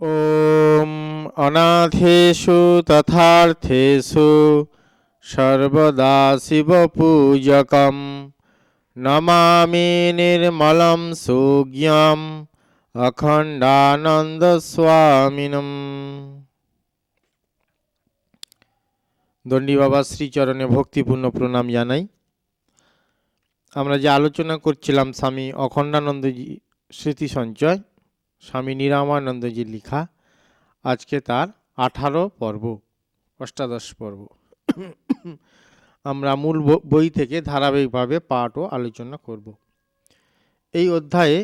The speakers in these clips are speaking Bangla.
ॐ अनाथेषु तथार्थेषु सर्वदा शिवपूजकं नमामि निर्मलं सुज्ञम् অখণ্ডানন্দস্বামিনম দণ্ডী বাবা শ্রীচরণে ভক্তিপূর্ণ প্রণাম জানাই আমরা যে আলোচনা করছিলাম স্বামী অখণ্ডানন্দজি স্মৃতি সঞ্চয় স্বামী নিরামানন্দজির লেখা, আজকে তার আঠারো পর্ব, অষ্টাদশ পর্ব। আমরা মূল বই থেকে ধারাবাহিকভাবে পাঠ ও আলোচনা করব। এই অধ্যায়ে,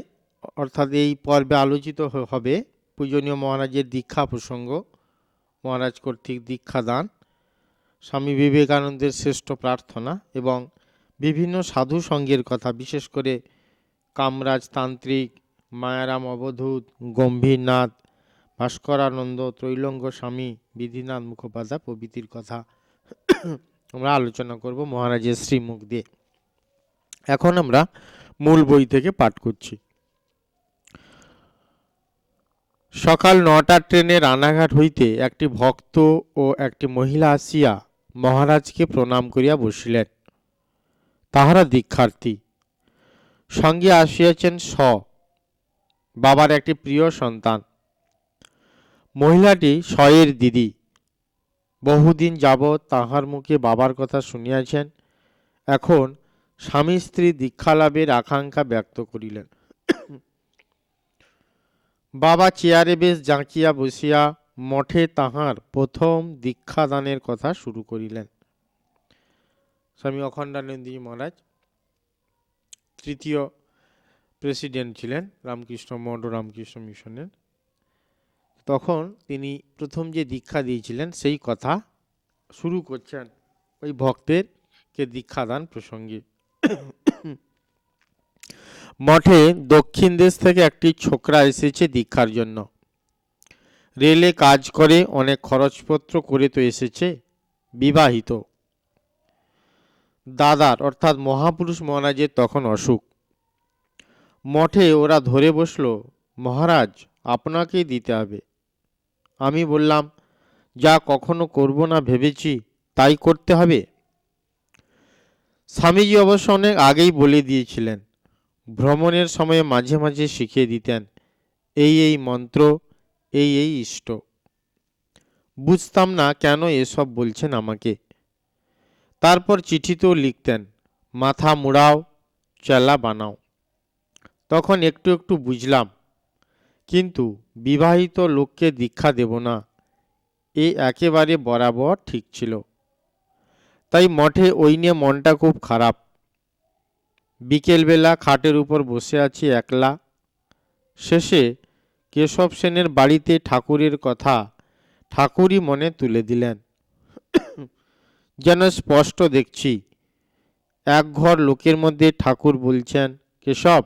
অর্থাৎ এই পর্বে আলোচিত হবে পূজনীয় মহারাজের দীক্ষা প্রসঙ্গ, মহারাজ কর্তৃক দীক্ষাদান, স্বামী বিবেকানন্দের শ্রেষ্ঠ প্রার্থনা এবং বিভিন্ন সাধু সঙ্গের কথা, বিশেষ করে কামরাজ তান্ত্রিক মায়ারাম অবধূত, গম্ভীরনাথ, ভাস্করানন্দ, ত্রৈলঙ্গ স্বামী, বিধিনাথ মুখোপাধ্যায় প্রভৃতির কথা। আমরা আলোচনা করব মহারাজের শ্রীমুখ দিয়ে। এখন আমরা মূল বই থেকে পাঠ করছি। সকাল নটার ট্রেনে রানাঘাট হইতে একটি ভক্ত ও একটি মহিলা আসিয়া মহারাজকে প্রণাম করিয়া বসিলেন। তাহারা দীক্ষার্থী। সঙ্গে আসিয়াছেন স। বাবার একটি প্রিয় সন্তান। মহিলাটি শয়ের দিদি। বহুদিন যাবৎ তাহার মুখে বাবার কথা শুনিয়াছেন। এখন স্বামী স্ত্রী দীক্ষালাভের আকাঙ্ক্ষা ব্যক্ত করিলেন। বাবা চেয়ারে বেশ জাঁকিয়া বসিয়া মঠে তাহার প্রথম দীক্ষাদানের কথা শুরু করিলেন। স্বামী অখণ্ডানন্দী মহারাজ, তৃতীয় প্রেসিডেন্ট ছিলেন রামকৃষ্ণ মঠ ও রামকৃষ্ণ মিশনের। তখন তিনি প্রথম যে দীক্ষা দিয়েছিলেন সেই কথা শুরু করছেন ওই ভক্তের ভক্তেরকে দীক্ষাদান প্রসঙ্গে। মঠে দক্ষিণ দেশ থেকে একটি ছোকরা এসেছে দীক্ষার জন্য। রেলে কাজ করে, অনেক খরচপত্র করে তো এসেছে, বিবাহিত। দাদার অর্থাৎ মহাপুরুষ মহারাজের তখন অসুখ। মঠে ওরা ধরে বসল, মহারাজ, আপনাকেই দিতে হবে। আমি বললাম, যা কখনো করব না ভেবেছি, তাই করতে হবে। স্বামীজি অবশ্য অনেক আগেই বলে দিয়েছিলেন, ভ্রমণের সময়ে মাঝে মাঝে শিখিয়ে দিতেন, এই এই মন্ত্র, এই এই ইষ্ট। বুঝতাম না কেন এসব বলছেন আমাকে। তারপর চিঠিতেও লিখতেন, মাথা মুড়াও, চেলা বানাও। তখন একটু একটু বুঝলাম। কিন্তু বিবাহিত লোককে দীক্ষা দেব না, এ একেবারে বরাবর ঠিক ছিল। তাই মঠে ওই নিয়ে মনটা খুব খারাপ। বিকেলবেলা খাটের উপর বসে আছি একলা। শেষে কেশব সেনের বাড়িতে ঠাকুরের কথা ঠাকুরই মনে তুলে দিলেন। যেন স্পষ্ট দেখছি, এক ঘর লোকের মধ্যে ঠাকুর বলছেন, কেশব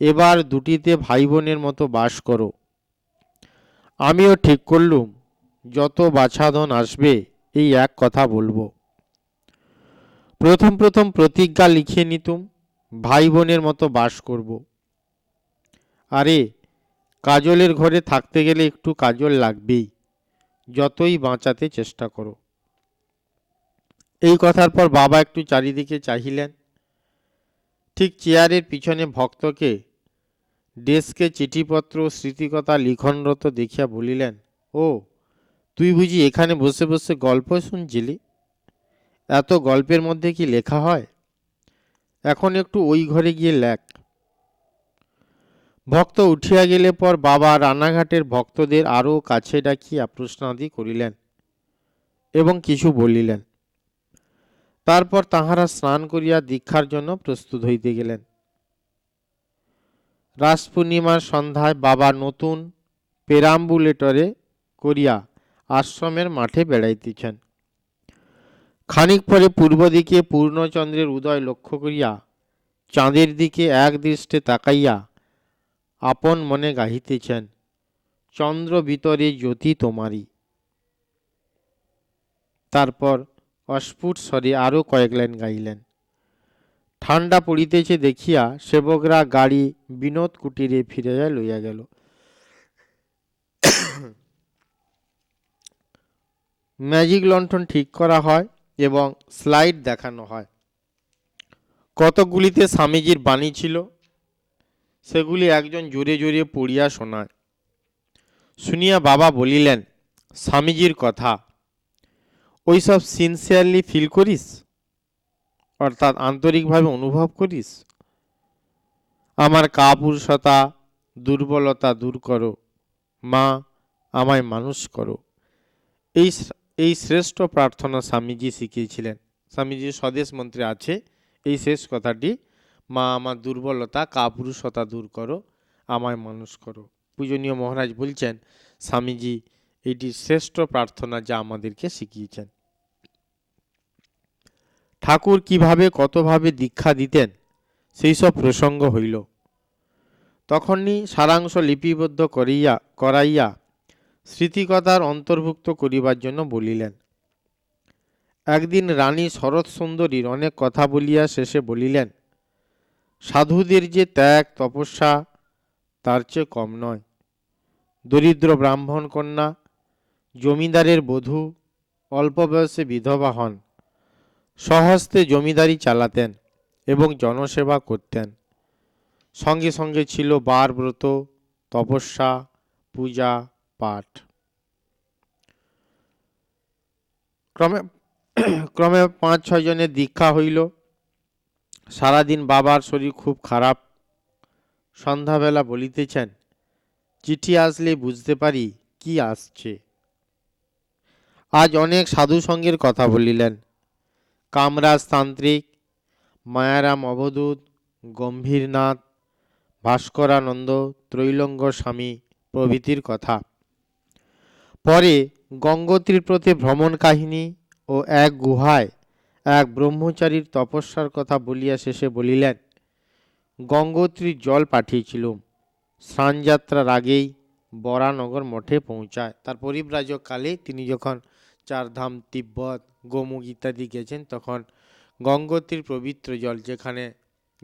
এবার দুটিতে ভাই বোনের মতো বাস করো। আমিও ঠিক করলুম, যত বাছাধন আসবে, এই এক কথা বলব। প্রথম প্রথম প্রতিজ্ঞা লিখে নিতুম ভাই বোনের মতো বাস করব। আরে, কাজলের ঘরে থাকতে গেলে একটু কাজল লাগবেই, যতই বাঁচাতে চেষ্টা করো। এই কথার পর বাবা একটু চারিদিকে চাহিলেন। ঠিক চেয়ারের পিছনে ভক্তকে ডেস্কে চিঠিপত্র ও স্মৃতিকথা লিখনরত দেখিয়া বলিলেন, ও, তুই বুঝি এখানে বসে বসে গল্প শুনছিলি? এত গল্পের মধ্যে কি লেখা হয়? এখন একটু ওই ঘরে গিয়ে লেখ। ভক্ত উঠিয়া গেলে পর বাবা রানাঘাটের ভক্তদের আরও কাছে ডাকিয়া প্রশ্নাদি করিলেন এবং কিছু বলিলেন। তারপর তাহারা স্নান করিয়া দীক্ষার জন্য প্রস্তুত হইতে গেলেন। রাস পূর্ণিমার সন্ধ্যায় বাবা নতুন পেরাম্বুলেটরে করিয়া আশ্রমের মাঠে বেড়াইতেছেন। খানিক পরে পূর্ব দিকে পূর্ণচন্দ্রের উদয় লক্ষ্য করিয়া চাঁদের দিকে এক দৃষ্টে তাকাইয়া আপন মনে গাহিতেছেন, চন্দ্র ভিতরে জ্যোতি তোমারই। তারপর অস্ফুট স্বরে আরও কয়েক লাইন গাইলেন। ঠান্ডা পড়িতেছে দেখিয়া সেবকরা গাড়ি বিনোদ কুটিরে ফিরিয়া লইয়া গেল। ম্যাজিক লণ্ঠন ঠিক করা হয় এবং স্লাইড দেখানো হয়। কতগুলিতে স্বামীজির বাণী ছিল, সেগুলি একজন জোরে জোরে পড়িয়া শোনায়। শুনিয়া বাবা বলিলেন, স্বামীজির কথা। ওইসব সিনসিয়ারলি ফিল করিস? অর্থাৎ আন্তরিকভাবে অনুভব করিস? আমার কাপুরুষতা, দুর্বলতা দূর করো। মা, আমায় মানুষ করো। এই এই শ্রেষ্ঠ প্রার্থনা স্বামীজি শিখিয়েছিলেন। স্বামীজির স্বদেশ মন্ত্রে আছে, এই শেষ কথাটি, মা, আমার দুর্বলতা, কাপুরুষতা দূর করো, আমায় মানুষ করো। পূজনীয় মহারাজ বলছেন, স্বামীজি, এটি শ্রেষ্ঠ প্রার্থনা যা আমাদেরকে শিখিয়েছেন। ঠাকুর কীভাবে কতভাবে দীক্ষা দিতেন, সেই সব প্রসঙ্গ হইল। তখনই সারাংশ লিপিবদ্ধ করিয়া, করাইয়া স্মৃতিকতার অন্তর্ভুক্ত করিবার জন্য বলিলেন, একদিন রানী শরৎ সুন্দরীর অনেক কথা বলিয়া শেষে বলিলেন, সাধুদের যে ত্যাগ, তপস্যা, তার চেয়ে কম নয়। দরিদ্র ব্রাহ্মণ কন্যা, জমিদারের বধূ, অল্প বয়সে বিধবা হন। স্বহস্তে জমিদারি চালাতেন এবং জনসেবা করতেন। সঙ্গে সঙ্গে ছিল বার ব্রত, তপস্যা, পূজা, পাঠ। ক্রমে ক্রমে পাঁচ, ছয় জনের দীক্ষা হইল। সারাদিন বাবার শরীর খুব খারাপ। সন্ধ্যাবেলা বলিতেছেন, চিঠি আসলে বুঝতে পারি কি আসছে? আজ অনেক সাধু সঙ্গের কথা বলিলেন। কামরাজ তান্ত্রিক, মায়ারাম অবধূত, গম্ভীরনাথ, ভাস্করানন্দ, ত্রৈলঙ্গ স্বামী প্রভৃতির কথা। পরে গঙ্গোত্রীর প্রতি ভ্রমণ কাহিনী ও এক গুহায় এক ব্রহ্মচারীর তপস্যার কথা বলিয়া শেষে বলিলেন গঙ্গোত্রীর জল পাঠিয়েছিলুম। স্নানযাত্রার আগেই বরানগর মঠে পৌঁছায়। তার পরিব্রাজক কালে তিনি যখন চারধাম, তিব্বত, গোমুখ ইত্যাদি গেছেন, তখন গঙ্গোত্রীর পবিত্র জল যেখানে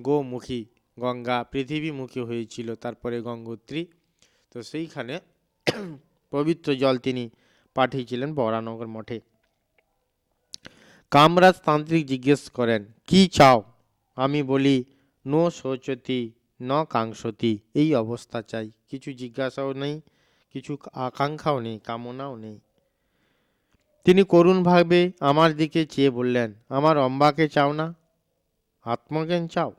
গোমুখী গঙ্গা পৃথিবীমুখী হয়েছিল, তারপরে গঙ্গোত্রী। তো সেইখানে পবিত্র জল তিনি পাঠিয়েছিলেন বরানগর মঠে। কামরাজ তান্ত্রিক জিজ্ঞেস করেন, কি চাও? আমি বলি, নো শোচতি, ন কাঙ্ক্ষতি এই অবস্থা চাই। কিছু জিজ্ঞাসাও নেই, কিছু আকাঙ্ক্ষাও নেই, কামনাও নেই। তিনি করুণভাবে আমার দিকে চেয়ে বললেন, আমার অম্বাকে চাও না, আত্মজ্ঞান চাও?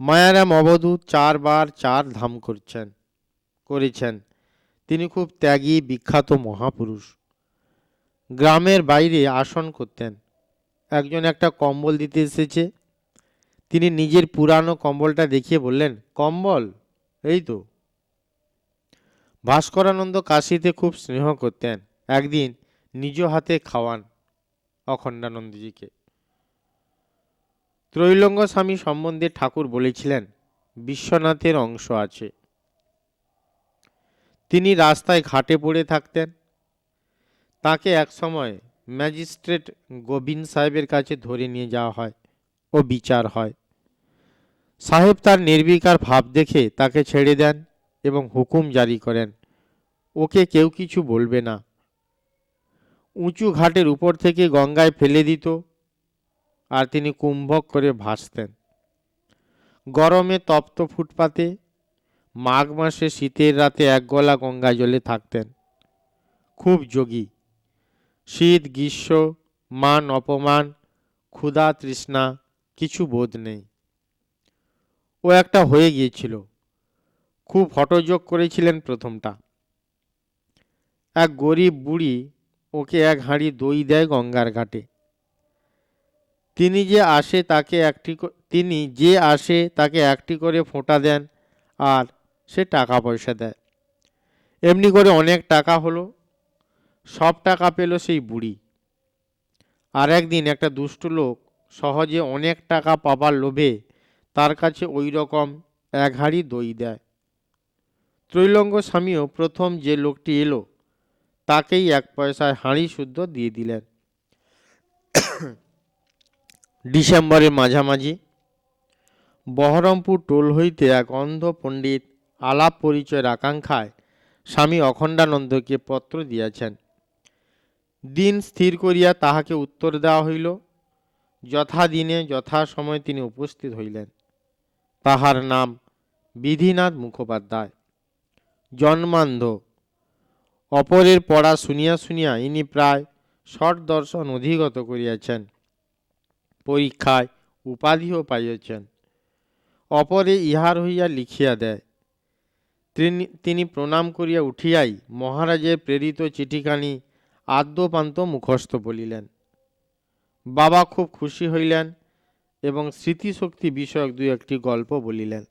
মায়ারাম অবধূত চারবার চার ধাম করছেন, করেছেন। তিনি খুব ত্যাগী, বিখ্যাত মহাপুরুষ। গ্রামের বাইরে আসন করতেন। একজন একটা কম্বল দিতে এসেছে। তিনি নিজের পুরানো কম্বলটা দেখিয়ে বললেন, কম্বল, এই তো। ভাস্করানন্দ কাশিতে খুব স্নেহ করতেন। একদিন নিজ হাতে খাওয়ান অখণ্ডানন্দজিকে। ত্রৈলঙ্গ স্বামী সম্বন্ধে ঠাকুর বলেছিলেন, বিশ্বনাথের অংশ আছে। তিনি রাস্তায় ঘাটে পড়ে থাকতেন। তাকে একসময় ম্যাজিস্ট্রেট গোবিন্দ সাহেবের কাছে ধরে নিয়ে যাওয়া হয় ও বিচার হয়। সাহেব তার নির্বিকার ভাব দেখে তাকে ছেড়ে দেন এবং হুকুম জারি করেন। ওকে কেউ কিছু বলবে না। উঁচু ঘাটের উপর থেকে গঙ্গায় ফেলে দিত আর তিনি কুম্ভক করে ভাসতেন। গরমে তপ্ত ফুটপাতে, মাঘ মাসে শীতের রাতে এক গলা গঙ্গা জলে থাকতেন। খুব যোগী। শীত, গ্রীষ্ম, মান, অপমান, ক্ষুধা, তৃষ্ণা, কিছু বোধ নেই। ও একটা হয়ে গিয়েছিল। খুব হটযোগ করেছিলেন প্রথমটা। এক গরিব বুড়ি ওকে এক হাঁড়ি দই দেয় গঙ্গার ঘাটে। তিনি যে আসে তাকে একটি তিনি যে আসে তাকে একটি করে ফোঁটা দেন আর সে টাকা পয়সা দেয়। এমনি করে অনেক টাকা হলো, সব টাকা পেল সেই বুড়ি। আর একদিন একটা দুষ্ট লোক সহজে অনেক টাকা পাবার লোভে তার কাছে ওই রকম এক হাঁড়ি দই দেয়। ত্রৈলঙ্গ স্বামীও প্রথম যে লোকটি এলো তাকেই এক পয়সায় হাঁড়ি শুদ্ধ দিয়ে দিলেন। ডিসেম্বরের মাঝামাঝি, বহরমপুর টোল হইতে এক অন্ধ পণ্ডিত আলাপ পরিচয়ের আকাঙ্ক্ষায় স্বামী অখণ্ডানন্দকে পত্র দিয়েছেন। দিন স্থির করিয়া তাহাকে উত্তর দেওয়া হইল যথা যথাদিনে যথাসময়ে তিনি উপস্থিত হইলেন। তাহার নাম বিধিনাথ মুখোপাধ্যায়। জন্মান্ধ অপরের পড়া শুনিয়া শুনিয়া ইনি প্রায় ষট দর্শন অধিগত করিয়াছেন, পরীক্ষায় উপাধিও পাইয়াছেন। অপরে ইহার হইয়া লিখিয়া দেয়, তিনি প্রণাম করিয়া উঠিয়াই মহারাজের প্রেরিত চিঠিখানি আদ্যপান্ত মুখস্থ বলিলেন। বাবা খুব খুশি হইলেন এবং স্মৃতিশক্তি বিষয়ক দুই একটি গল্প বলিলেন।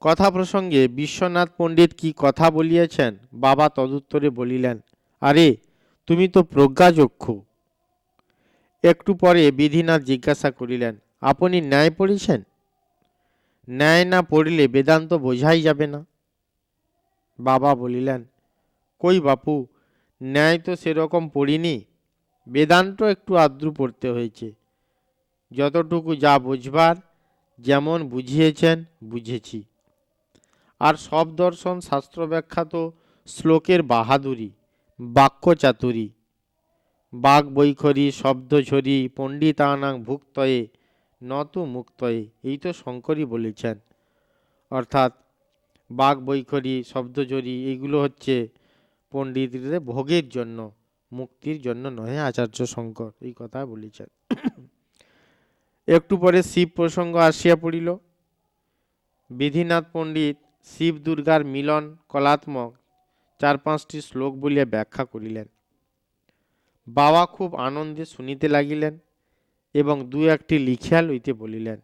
কথা প্রসঙ্গে বিশ্বনাথ পণ্ডিত কি কথা বলিয়াছেন? বাবা তদুত্তরে বলিলেন, আরে, তুমি তো প্রজ্ঞাচক্ষু একটু পরে বিধিনাথ জিজ্ঞাসা করিলেন, আপনি ন্যায় পড়েছেন? ন্যায় না পড়লে বেদান্ত বোঝাই যাবে না। বাবা বলিলেন, কই বাপু, ন্যায় তো সেরকম পড়িনি, বেদান্ত একটু আদ্রু পড়তে হয়েছে। যতটুকু যা বুঝবার, যেমন বুঝিয়েছেন, বুঝেছি। আর সব দর্শন শাস্ত্র ব্যাখ্যা তো শ্লোকের বাহাদুরি বাক্য চাতুরী বাঘ বৈখরি শব্দঝরি, পণ্ডিতানাং ভুক্তয়ে, নত মুক্তয়ে, এই তো শঙ্করই বলেছেন। অর্থাৎ বাঘ বৈখরি শব্দঝরি এইগুলো হচ্ছে পণ্ডিতদের ভোগের জন্য, মুক্তির জন্য নয় আচার্য শঙ্কর এই কথা বলেছেন। একটু পরে শিব প্রসঙ্গ আসিয়া পড়িল। বিধিনাথ পণ্ডিত শিব দুর্গার মিলন কলাত্মক চার পাঁচটি শ্লোক বলিয়া ব্যাখ্যা করিলেন। বাবা খুব আনন্দে শুনিতে লাগিলেন এবং দু একটি লিখিয়া লইতে বলিলেন,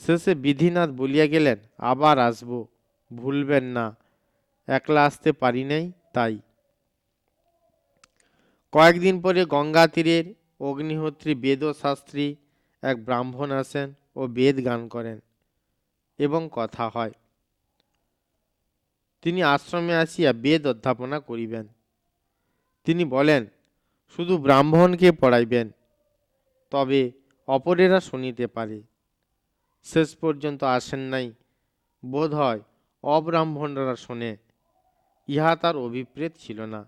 শেষে বিধিনাথ বলিয়া গেলেন, আবার আসব, ভুলবেন না, একলা আসতে পারি নাই, তাই। কয়েকদিন পরে গঙ্গা তীরের অগ্নিহোত্রী বেদশাস্ত্রী এক ব্রাহ্মণ আসেন ও বেদ গান করেন এবং কথা হয়। তিনি আশ্রমে আসিয়া বেদ অধ্যাপনা করিবেন। তিনি বলেন, শুধু ব্রাহ্মণকে পড়াইবেন, তবে অপরেরা শুনিতে পারে। শেষ পর্যন্ত আসেন নাই বোধ হয় অব্রাহ্মণরা শোনে, ইহা তার অভিপ্রেত ছিল না।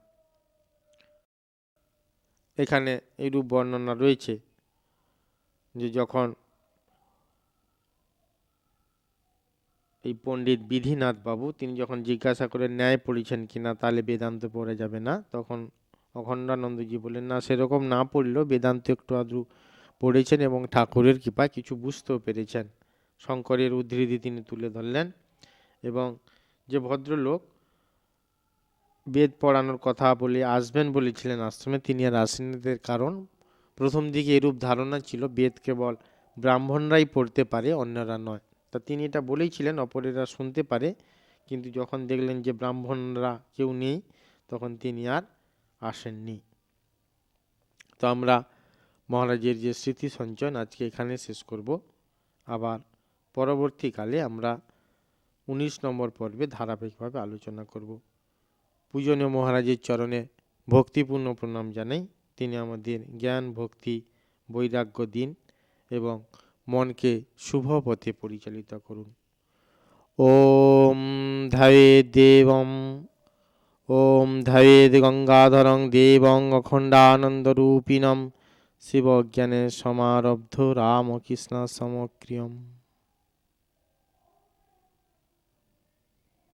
এখানে এইরূপ বর্ণনা রয়েছে যে যখন এই পণ্ডিত বিধিনাথ বাবু, তিনি যখন জিজ্ঞাসা করে ন্যায় পড়েছেন কি না, তাহলে বেদান্ত পড়ে যাবে না। তখন অখণ্ডানন্দজি বললেন, না, সেরকম না পড়লেও বেদান্ত একটু আদ্রু পড়েছেন এবং ঠাকুরের কৃপায় কিছু বুঝতেও পেরেছেন। শঙ্করের উদ্ধৃতি তিনি তুলে ধরলেন এবং যে ভদ্রলোক বেদ পড়ানোর কথা বলে আসবেন বলেছিলেন আশ্রমে, তিনি আর আসেনদের কারণ প্রথম দিকে এরূপ ধারণা ছিল, বেদ কেবল ব্রাহ্মণরাই পড়তে পারে, অন্যরা নয়। তা তিনি এটা বলেইছিলেন অপরেরা শুনতে পারে। কিন্তু যখন দেখলেন যে ব্রাহ্মণরা কেউ নেই, তখন তিনি আর আসেননি। তো আমরা মহারাজের যে স্মৃতি সঞ্চয়ন আজকে এখানে শেষ করব। আবার পরবর্তীকালে আমরা উনিশ নম্বর পর্বে ধারাবাহিকভাবে আলোচনা করব। পূজনীয় মহারাজের চরণে ভক্তিপূর্ণ প্রণাম জানাই। তিনি আমাদের জ্ঞান, ভক্তি, বৈরাগ্য দিন এবং মনকে শুভ পথে পরিচালিত করুন। ওম ধায়ে দেবম, ওম ধায়েদ গঙ্গাধরং দেবং অখণ্ডানন্দরূপিণম। শিবজ্ঞানে সমারব্ধ রামকৃষ্ণ সমক্রিয়ম